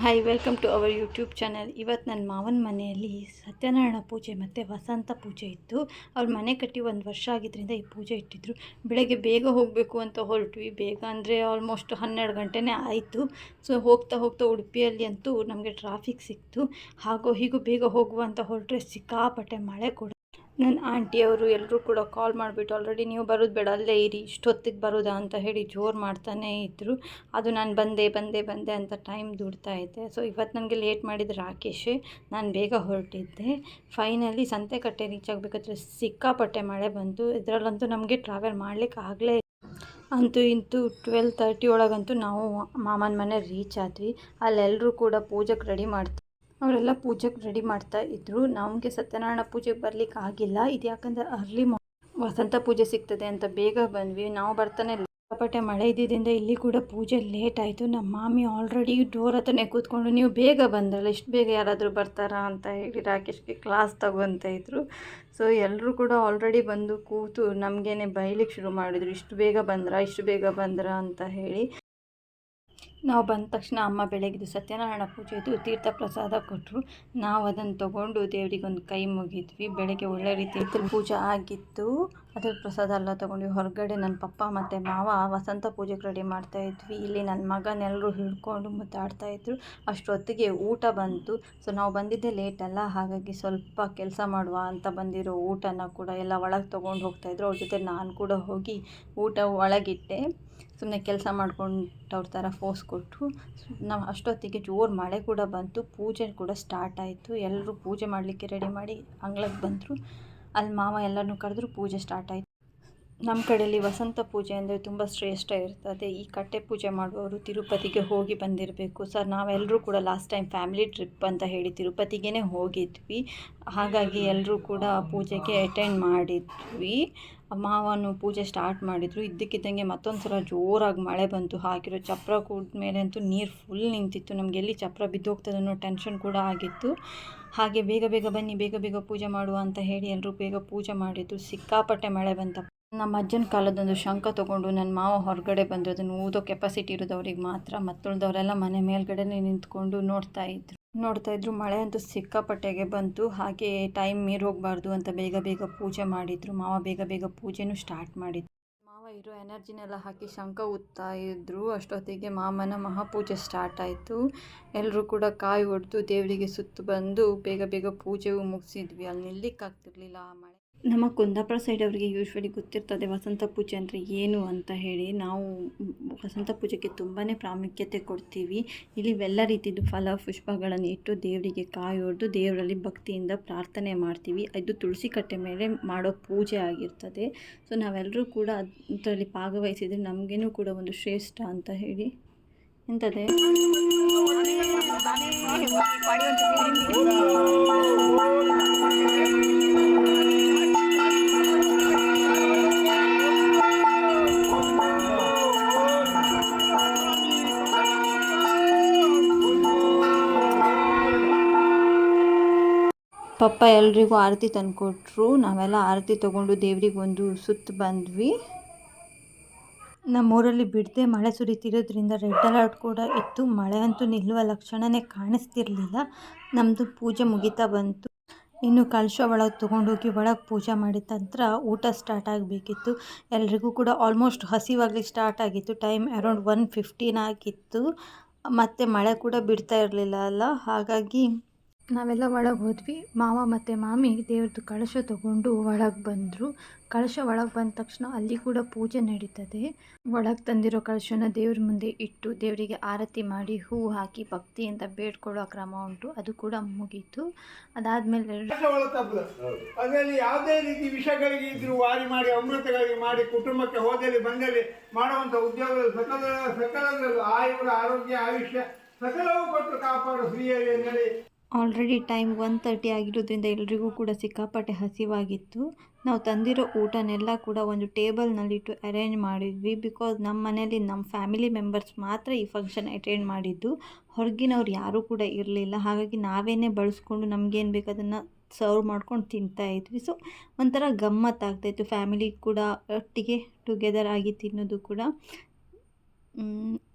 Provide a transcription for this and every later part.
Hi welcome to our YouTube channel ಇವತ್ತು ನನ್ನ ಮಾವನ ಮನೆಯಲ್ಲಿ ಸತ್ಯನಾರಾಯಣ ಪೂಜೆ ಮತ್ತು ವಸಂತ ಪೂಜೆ ಇತ್ತು. ಅವ್ರ ಮನೆ ಕಟ್ಟಿ ಒಂದು ವರ್ಷ ಆಗಿದ್ದರಿಂದ ಈ ಪೂಜೆ ಇಟ್ಟಿದ್ರು. ಬೆಳಗ್ಗೆ ಬೇಗ ಹೋಗಬೇಕು ಅಂತ ಹೊರಟ್ವಿ. ಬೇಗ ಅಂದರೆ ಆಲ್ಮೋಸ್ಟ್ ಹನ್ನೆರಡು ಗಂಟೆನೇ ಆಯಿತು. ಸೊ ಹೋಗ್ತಾ ಹೋಗ್ತಾ ಉಡುಪಿಯಲ್ಲಿ ಅಂತೂ ನಮಗೆ ಟ್ರಾಫಿಕ್ ಸಿಕ್ತು. ಹಾಗೋ ಹೀಗೂ ಬೇಗ ಹೋಗುವ ಅಂತ ಹೊರಟ್ರೆ ಸಿಕ್ಕಾಪಟ್ಟೆ ಮಳೆ ಕೂಡ ನನ್ನ ಆಂಟಿಯವರು ಎಲ್ಲರೂ ಕೂಡ ಕಾಲ್ ಮಾಡಿಬಿಟ್ಟು ಆಲ್ರೆಡಿ ನೀವು ಬರೋದು ಬೇಡ, ಅಲ್ಲೇ ಇರಿ, ಇಷ್ಟೊತ್ತಿಗೆ ಬರೋದಾ? ಅಂತ ಹೇಳಿ ಜೋರು ಮಾಡ್ತಾನೇ ಇದ್ದರು ಅದು ನಾನು ಬಂದೆ ಬಂದೆ ಬಂದೆ ಅಂತ ಟೈಮ್ ದುಡ್ತಾ ಇದ್ದೆ. ಸೊ ಇವತ್ತು ನನಗೆ ಲೇಟ್ ಮಾಡಿದ ರಾಕೇಶ್, ನಾನು ಬೇಗ ಹೊರಟಿದ್ದೆ. ಫೈನಲಿ ಸಂತೆಕಟ್ಟೆ ರೀಚ್ ಆಗಬೇಕಾದ್ರೆ ಸಿಕ್ಕಾಪಟ್ಟೆ ಮಳೆ ಬಂತು. ಇದರಲ್ಲಂತೂ ನಮಗೆ ಟ್ರಾವೆಲ್ ಮಾಡಲಿಕ್ಕೆ ಆಗಲೇ ಅಂತೂ ಇಂತೂ ಟ್ವೆಲ್ ತರ್ಟಿ ಒಳಗಂತೂ ನಾವು ಮಾಮನ ಮನೆ ರೀಚ್ ಆದ್ವಿ. ಅಲ್ಲೆಲ್ಲರೂ ಕೂಡ ಪೂಜೆಗೆ ರೆಡಿ ಮಾಡ್ತಾರೆ ಅವರೆಲ್ಲ ಪೂಜೆಗೆ ರೆಡಿ ಮಾಡ್ತಾ ಇದ್ದರು ನಮಗೆ ಸತ್ಯನಾರಾಯಣ ಪೂಜೆಗೆ ಬರ್ಲಿಕ್ಕೆ ಆಗಿಲ್ಲ. ಇದು ಯಾಕಂದರೆ ಅರ್ಲಿ ವಸಂತ ಪೂಜೆ ಸಿಗ್ತದೆ ಅಂತ ಬೇಗ ಬಂದ್ವಿ. ನಾವು ಬರ್ತಾನೆ ಸಿಕ್ಕಾಪಟ್ಟೆ ಮಳೆ ಇದ್ದಿದ್ದರಿಂದ ಇಲ್ಲಿ ಕೂಡ ಪೂಜೆ ಲೇಟ್ ಆಯಿತು. ನಮ್ಮ ಮಾಮಿ ಆಲ್ರೆಡಿ ಡೋರ್ ಹತ್ರನೇ ಕೂತ್ಕೊಂಡು, ನೀವು ಬೇಗ ಬಂದ್ರಲ್ಲ, ಇಷ್ಟು ಬೇಗ ಯಾರಾದರೂ ಬರ್ತಾರಾ? ಅಂತ ಹೇಳಿ ರಾಕೇಶ್ಗೆ ಕ್ಲಾಸ್ ತಗೊತ ಇದ್ರು. ಸೊ ಎಲ್ಲರೂ ಕೂಡ ಆಲ್ರೆಡಿ ಬಂದು ಕೂತು ನಮಗೇನೆ ಬೈಲಿಕ್ಕೆ ಶುರು ಮಾಡಿದರು. ಇಷ್ಟು ಬೇಗ ಬಂದ್ರಾ? ಇಷ್ಟು ಬೇಗ ಬಂದ್ರಾ? ಅಂತ ಹೇಳಿ. ನಾವು ಬಂದ ತಕ್ಷಣ ಅಮ್ಮ ಬೆಳಗ್ಗೆ ಸತ್ಯನಾರಾಯಣ ಪೂಜೆದು ತೀರ್ಥ ಪ್ರಸಾದ ಕೊಟ್ಟರು ನಾವು ಅದನ್ನು ತೊಗೊಂಡು ದೇವರಿಗೊಂದು ಕೈ ಮುಗಿದ್ವಿ. ಬೆಳಗ್ಗೆ ಒಳ್ಳೆ ರೀತಿ ಪೂಜೆ ಆಗಿತ್ತು. ಅದ್ರ ಪ್ರಸಾದ ಎಲ್ಲ ತೊಗೊಂಡ್ವಿ. ಹೊರಗಡೆ ನನ್ನ ಪಪ್ಪ ಮತ್ತು ಮಾವ ವಸಂತ ಪೂಜೆಗೆ ರೆಡಿ ಮಾಡ್ತಾಯಿದ್ವಿ ಇಲ್ಲಿ ನನ್ನ ಮಗನೆಲ್ಲರೂ ಹಿಡ್ಕೊಂಡು ಮುದ್ದಾಡ್ತಾಯಿದ್ರು ಅಷ್ಟೊತ್ತಿಗೆ ಊಟ ಬಂತು. ಸೊ ನಾವು ಬಂದಿದ್ದೆ ಲೇಟ್ ಅಲ್ಲ. ಹಾಗಾಗಿ ಸ್ವಲ್ಪ ಕೆಲಸ ಮಾಡುವ ಅಂತ ಬಂದಿರೋ ಊಟನ ಕೂಡ ಎಲ್ಲ ಒಳಗೆ ತೊಗೊಂಡು ಹೋಗ್ತಾಯಿದ್ರು ಅವ್ರ ಜೊತೆ ನಾನು ಕೂಡ ಹೋಗಿ ಊಟ ಒಳಗಿಟ್ಟೆ. ಸುಮ್ಮನೆ ಕೆಲಸ ಮಾಡ್ಕೊಂಡವ್ರ ಥರ ಫೋರ್ಸ್ ಕೊಟ್ಟರು ನಾವು ಅಷ್ಟೊತ್ತಿಗೆ ಜೋರು ಮಳೆ ಕೂಡ ಬಂತು, ಪೂಜೆ ಕೂಡ ಸ್ಟಾರ್ಟ್ ಆಯಿತು. ಎಲ್ಲರೂ ಪೂಜೆ ಮಾಡಲಿಕ್ಕೆ ರೆಡಿ ಮಾಡಿ ಅಂಗ್ಳಕ್ಕೆ ಬಂದರು. ಅಲ್ಲಿ ಮಾವ ಎಲ್ಲರನ್ನೂ ಕರೆದ್ರು ಪೂಜೆ ಸ್ಟಾರ್ಟ್ ಆಯಿತು. ನಮ್ಮ ಕಡೆಯಲ್ಲಿ ವಸಂತ ಪೂಜೆ ಅಂದರೆ ತುಂಬ ಶ್ರೇಷ್ಠ ಇರ್ತದೆ. ಈ ಕಟ್ಟೆ ಪೂಜೆ ಮಾಡುವವರು ತಿರುಪತಿಗೆ ಹೋಗಿ ಬಂದಿರಬೇಕು. ಸರ್ ನಾವೆಲ್ಲರೂ ಕೂಡ ಲಾಸ್ಟ್ ಟೈಮ್ ಫ್ಯಾಮಿಲಿ ಟ್ರಿಪ್ ಅಂತ ಹೇಳಿ ತಿರುಪತಿಗೇ ಹೋಗಿದ್ವಿ. ಹಾಗಾಗಿ ಎಲ್ಲರೂ ಕೂಡ ಪೂಜೆಗೆ ಅಟೆಂಡ್ ಮಾಡಿದ್ವಿ. ಮಾವನು ಪೂಜೆ ಸ್ಟಾರ್ಟ್ ಮಾಡಿದರು. ಇದ್ದಕ್ಕಿದ್ದಂಗೆ ಮತ್ತೊಂದು ಸಲ ಜೋರಾಗಿ ಮಳೆ ಬಂತು. ಹಾಕಿರೋ ಚಪ್ರ ಕೂಡ ಮೇಲೆ ಅಂತೂ ನೀರು ಫುಲ್ ನಿಂತಿತ್ತು. ನಮಗೆ ಎಲ್ಲಿ ಚಪ್ರ ಬಿದ್ದೋಗ್ತದೆ ಅನ್ನೋ ಟೆನ್ಷನ್ ಕೂಡ ಆಗಿತ್ತು. ಹಾಗೆ ಬೇಗ ಬೇಗ ಬನ್ನಿ, ಬೇಗ ಬೇಗ ಪೂಜೆ ಮಾಡುವ ಅಂತ ಹೇಳಿ ಎಲ್ಲರೂ ಬೇಗ ಪೂಜೆ ಮಾಡಿದ್ದು ಸಿಕ್ಕಾಪಟ್ಟೆ ಮಳೆ ಬಂತ ನಮ್ಮ ಅಜ್ಜನ ಕಾಲದೊಂದು ಶಂಖ ತಗೊಂಡು ನನ್ನ ಮಾವ ಹೊರಗಡೆ ಬಂದರು ಅದನ್ನು ಊದೋ ಕೆಪಾಸಿಟಿ ಇರೋದವ್ರಿಗೆ ಮಾತ್ರ ಮತ್ತುಳ್ದವರೆಲ್ಲ ಮನೆ ಮೇಲ್ಗಡೆನೇ ನಿಂತ್ಕೊಂಡು ನೋಡ್ತಾ ಇದ್ರು. ನೋಡ್ತಾ ಇದ್ರು, ಮಳೆ ಅಂತೂ ಸಿಕ್ಕಾಪಟ್ಟೆಗೆ ಬಂತು. ಹಾಗೆ ಟೈಮ್ ಮೀರಿ ಹೋಗಬಾರ್ದು ಅಂತ ಬೇಗ ಬೇಗ ಪೂಜೆ ಮಾಡಿದ್ರು. ಮಾವ ಬೇಗ ಬೇಗ ಪೂಜೆನೂ ಸ್ಟಾರ್ಟ್ ಮಾಡಿದ್ರು. ಮಾವ ಇರೋ ಎನರ್ಜಿನೆಲ್ಲ ಹಾಕಿ ಶಂಖ ಉತ್ತಾ ಇದ್ರು. ಅಷ್ಟೊತ್ತಿಗೆ ಮಾಮನ ಮಹಾಪೂಜೆ ಸ್ಟಾರ್ಟ್ ಆಯಿತು. ಎಲ್ಲರೂ ಕೂಡ ಕಾಯಿ ಹೊಡೆದು ದೇವರಿಗೆ ಸುತ್ತು ಬಂದು ಬೇಗ ಬೇಗ ಪೂಜೆಗೂ ಮುಗಿಸಿದ್ವಿ. ಅಲ್ಲಿ ನಿಲ್ಲಿಕ್ಕಾಗ್ತಿರ್ಲಿಲ್ಲ ಆ ಮಳೆ. ನಮ್ಮ ಕುಂದಾಪುರ ಸೈಡ್ ಅವರಿಗೆ ಯೂಶ್ವಲಿ ಗೊತ್ತಿರ್ತದೆ ವಸಂತ ಪೂಜೆ ಅಂದರೆ ಏನು ಅಂತ ಹೇಳಿ. ನಾವು ವಸಂತ ಪೂಜೆಗೆ ತುಂಬಾ ಪ್ರಾಮುಖ್ಯತೆ ಕೊಡ್ತೀವಿ. ಇಲ್ಲಿ ಎಲ್ಲ ರೀತಿಯದು ಫಲ, ಪುಷ್ಪಗಳನ್ನು ಇಟ್ಟು ದೇವರಿಗೆ ಕಾಯಿ ದೇವರಲ್ಲಿ ಭಕ್ತಿಯಿಂದ ಪ್ರಾರ್ಥನೆ ಮಾಡ್ತೀವಿ. ಇದು ತುಳಸಿ ಕಟ್ಟೆ ಮೇಲೆ ಮಾಡೋ ಪೂಜೆ ಆಗಿರ್ತದೆ. ಸೊ ನಾವೆಲ್ಲರೂ ಕೂಡ ಅದರಲ್ಲಿ ಭಾಗವಹಿಸಿದರೆ ನಮಗೇನು ಕೂಡ ಒಂದು ಶ್ರೇಷ್ಠ ಅಂತ ಹೇಳಿ. ಎಂಥದೇ ಪಪ್ಪ ಎಲ್ರಿಗೂ ಆರತಿ ತಂದುಕೊಟ್ರು. ನಾವೆಲ್ಲ ಆರತಿ ತೊಗೊಂಡು ದೇವ್ರಿಗೆ ಒಂದು ಸುತ್ತು ಬಂದ್ವಿ. ನಮ್ಮೂರಲ್ಲಿ ಬಿಡದೆ ಮಳೆ ಸುರಿತಿರೋದ್ರಿಂದ ರೆಡ್ ಅಲರ್ಟ್ ಕೂಡ ಇತ್ತು. ಮಳೆ ಅಂತೂ ನಿಲ್ಲುವ ಲಕ್ಷಣವೇ ಕಾಣಿಸ್ತಿರ್ಲಿಲ್ಲ. ನಮ್ಮದು ಪೂಜೆ ಮುಗಿತಾ ಬಂತು. ಇನ್ನು ಕಳಶ ಒಳಗೆ ತೊಗೊಂಡೋಗಿ ಒಳಗೆ ಪೂಜೆ ಮಾಡಿದ ನಂತರ ಊಟ ಸ್ಟಾರ್ಟ್ ಆಗಬೇಕಿತ್ತು. ಎಲ್ರಿಗೂ ಕೂಡ ಆಲ್ಮೋಸ್ಟ್ ಹಸಿವಾಗ್ಲಿಕ್ಕೆ ಸ್ಟಾರ್ಟ್ ಆಗಿತ್ತು. ಟೈಮ್ ಅರೌಂಡ್ ಒನ್ ಫಿಫ್ಟೀನ್ ಆಗಿತ್ತು. ಮತ್ತು ಮಳೆ ಕೂಡ ಬಿಡ್ತಾ ಇರಲಿಲ್ಲ ಅಲ್ಲ. ಹಾಗಾಗಿ ನಾವೆಲ್ಲ ಒಳಗೆ ಹೋದ್ವಿ. ಮಾವ ಮತ್ತು ಮಾಮಿ ದೇವ್ರದ್ದು ಕಳಶ ತಗೊಂಡು ಒಳಗೆ ಬಂದರು. ಕಳಶ ಒಳಗೆ ಬಂದ ತಕ್ಷಣ ಅಲ್ಲಿ ಕೂಡ ಪೂಜೆ ನಡೀತದೆ. ಒಳಗೆ ತಂದಿರೋ ಕಳಶನ ದೇವ್ರ ಮುಂದೆ ಇಟ್ಟು ದೇವರಿಗೆ ಆರತಿ ಮಾಡಿ ಹೂ ಹಾಕಿ ಭಕ್ತಿಯಿಂದ ಬೇಡ್ಕೊಳ್ಳೋ ಕ್ರಮ ಉಂಟು. ಅದು ಕೂಡ ಮುಗೀತು. ಅದಾದಮೇಲೆ ಅದರಲ್ಲಿ ಯಾವುದೇ ರೀತಿ ವಿಷಗಳಿಗೆ ಇದ್ರು ವಾರಿ ಮಾಡಿ ಅಮೃತಗಳಿಗೆ ಮಾಡಿ, ಕುಟುಂಬಕ್ಕೆ ಹೋದಲ್ಲಿ, ಬಂದಲ್ಲಿ ಮಾಡುವಂಥ ಉದ್ಯೋಗಗಳು ಸಕಲ, ಸಕಲದಲ್ಲೂ ಆಯುರ ಆರೋಗ್ಯ, ಆಯುಷ್ಯ ಸಕಲವೂ ಕೊಟ್ಟು ಕಾಪಾಡು ಸ್ತ್ರೀಯರು ಎಂದರೆ ಆಲ್ರೆಡಿ ಟೈಮ್ ಒನ್ ತರ್ಟಿ ಆಗಿರೋದ್ರಿಂದ ಎಲ್ರಿಗೂ ಕೂಡ ಸಿಕ್ಕಾಪಟ್ಟೆ ಹಸಿವಾಗಿತ್ತು. ನಾವು ತಂದಿರೋ ಊಟನೆಲ್ಲ ಕೂಡ ಒಂದು ಟೇಬಲ್ನಲ್ಲಿಟ್ಟು ಅರೇಂಜ್ ಮಾಡಿದ್ವಿ ಬಿಕಾಸ್ ನಮ್ಮ ಮನೇಲಿ ನಮ್ಮ ಫ್ಯಾಮಿಲಿ ಮೆಂಬರ್ಸ್ ಮಾತ್ರ ಈ ಫಂಕ್ಷನ್ ಅಟೆಂಡ್ ಮಾಡಿದ್ದು. ಹೊರಗಿನವ್ರು ಯಾರೂ ಕೂಡ ಇರಲಿಲ್ಲ. ಹಾಗಾಗಿ ನಾವೇನೇ ಬಳಸ್ಕೊಂಡು ನಮಗೇನು ಬೇಕು ಅದನ್ನು ಸರ್ವ್ ಮಾಡ್ಕೊಂಡು ತಿಂತಾ ಇದ್ವಿ. ಸೊ ಒಂಥರ ಗಮ್ಮತ್ತಾಗ್ತಾಯಿತ್ತು ಫ್ಯಾಮಿಲಿ ಕೂಡ ಒಟ್ಟಿಗೆ ಟುಗೆದರ್ ಆಗಿ ತಿನ್ನೋದು ಕೂಡ.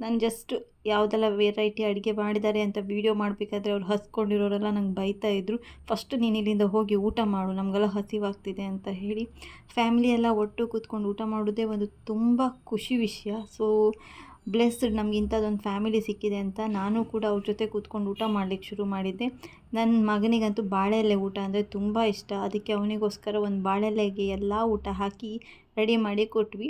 ನಾನು ಜಸ್ಟ್ ಯಾವುದೆಲ್ಲ ವೆರೈಟಿ ಅಡುಗೆ ಮಾಡಿದ್ದಾರೆ ಅಂತ ವೀಡಿಯೋ ಮಾಡಬೇಕಾದ್ರೆ ಅವ್ರು ಹಸ್ಕೊಂಡಿರೋರೆಲ್ಲ ನಂಗೆ ಬೈತಾ ಇದ್ರು. ಫಸ್ಟ್ ನೀನು ಇಲ್ಲಿಂದ ಹೋಗಿ ಊಟ ಮಾಡು, ನಮಗೆಲ್ಲ ಹಸಿವಾಗ್ತಿದೆ ಅಂತ ಹೇಳಿ. ಫ್ಯಾಮಿಲಿ ಎಲ್ಲ ಒಟ್ಟು ಕೂತ್ಕೊಂಡು ಊಟ ಮಾಡೋದೇ ಒಂದು ತುಂಬ ಖುಷಿ ವಿಷಯ. ಸೊ ಬ್ಲೆಸ್ಡ್ ನಮ್ಗೆ ಇಂಥದ್ದೊಂದು ಫ್ಯಾಮಿಲಿ ಸಿಕ್ಕಿದೆ ಅಂತ ನಾನು ಕೂಡ ಅವ್ರ ಜೊತೆ ಕೂತ್ಕೊಂಡು ಊಟ ಮಾಡಲಿಕ್ಕೆ ಶುರು ಮಾಡಿದ್ದೆ. ನನ್ನ ಮಗನಿಗಂತೂ ಬಾಳೆಲೆ ಊಟ ಅಂದರೆ ತುಂಬ ಇಷ್ಟ. ಅದಕ್ಕೆ ಅವನಿಗೋಸ್ಕರ ಒಂದು ಬಾಳೆಲೆಗೆ ಎಲ್ಲ ಊಟ ಹಾಕಿ ರೆಡಿ ಮಾಡಿ ಕೊಟ್ವಿ.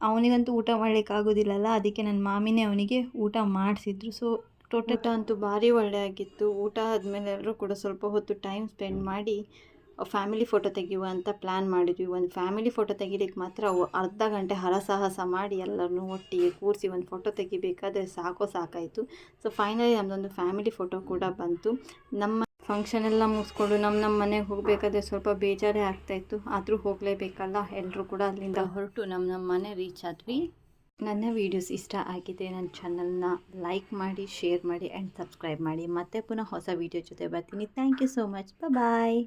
ಅವನಿಗಂತೂ ಊಟ ಮಾಡ್ಲಿಕ್ಕೆ ಆಗೋದಿಲ್ಲಲ್ಲ, ಅದಕ್ಕೆ ನನ್ನ ಮಾಮಿನೇ ಅವನಿಗೆ ಊಟ ಮಾಡಿಸಿದ್ರು. ಸೊ ಟೋಟಲ್ ಅಂತೂ ಭಾರಿ ಒಳ್ಳೆ ಆಗಿತ್ತು. ಊಟ ಆದಮೇಲೆ ಎಲ್ಲರೂ ಕೂಡ ಸ್ವಲ್ಪ ಹೊತ್ತು ಟೈಮ್ ಸ್ಪೆಂಡ್ ಮಾಡಿ ಫ್ಯಾಮಿಲಿ ಫೋಟೋ ತೆಗೆಯುವ ಅಂತ ಪ್ಲ್ಯಾನ್ ಮಾಡಿದ್ವಿ. ಒಂದು ಫ್ಯಾಮಿಲಿ ಫೋಟೋ ತೆಗಿಲಿಕ್ಕೆ ಮಾತ್ರ ಅರ್ಧ ಗಂಟೆ ಹರಸಾಹಸ ಮಾಡಿ ಎಲ್ಲರನ್ನೂ ಒಟ್ಟಿಗೆ ಕೂರಿಸಿ ಒಂದು ಫೋಟೋ ತೆಗಿಬೇಕಾದ್ರೆ ಸಾಕೋ ಸಾಕಾಯಿತು. ಸೊ ಫೈನಲಿ ನಮ್ಮದೊಂದು ಫ್ಯಾಮಿಲಿ ಫೋಟೋ ಕೂಡ ಬಂತು. ನಮ್ಮ ಫಂಕ್ಷನ್ ಎಲ್ಲ ಮುಗಿಸ್ಕೊಂಡು ನಮ್ಮ ನಮ್ಮ ಮನೆಗೆ ಹೋಗಬೇಕಾದ್ರೆ ಸ್ವಲ್ಪ ಬೇಜಾರೇ ಆಗ್ತಾಯಿತ್ತು ಆದರೂ ಹೋಗಲೇಬೇಕಲ್ಲ? ಎಲ್ಲರೂ ಕೂಡ ಅಲ್ಲಿಂದ ಹೊರಟು ನಮ್ಮ ನಮ್ಮ ಮನೆ ರೀಚ್ ಆದ್ವಿ. ನನ್ನ ವೀಡಿಯೋಸ್ ಇಷ್ಟ ಆಗಿದೆ. ನನ್ನ ಚಾನಲ್ನ ಲೈಕ್ ಮಾಡಿ ಶೇರ್ ಮಾಡಿ ಆ್ಯಂಡ್ ಸಬ್ಸ್ಕ್ರೈಬ್ ಮಾಡಿ. ಮತ್ತೆ ಪುನಃ ಹೊಸ ವೀಡಿಯೋ ಜೊತೆ ಬರ್ತೀನಿ. Thank you so much bye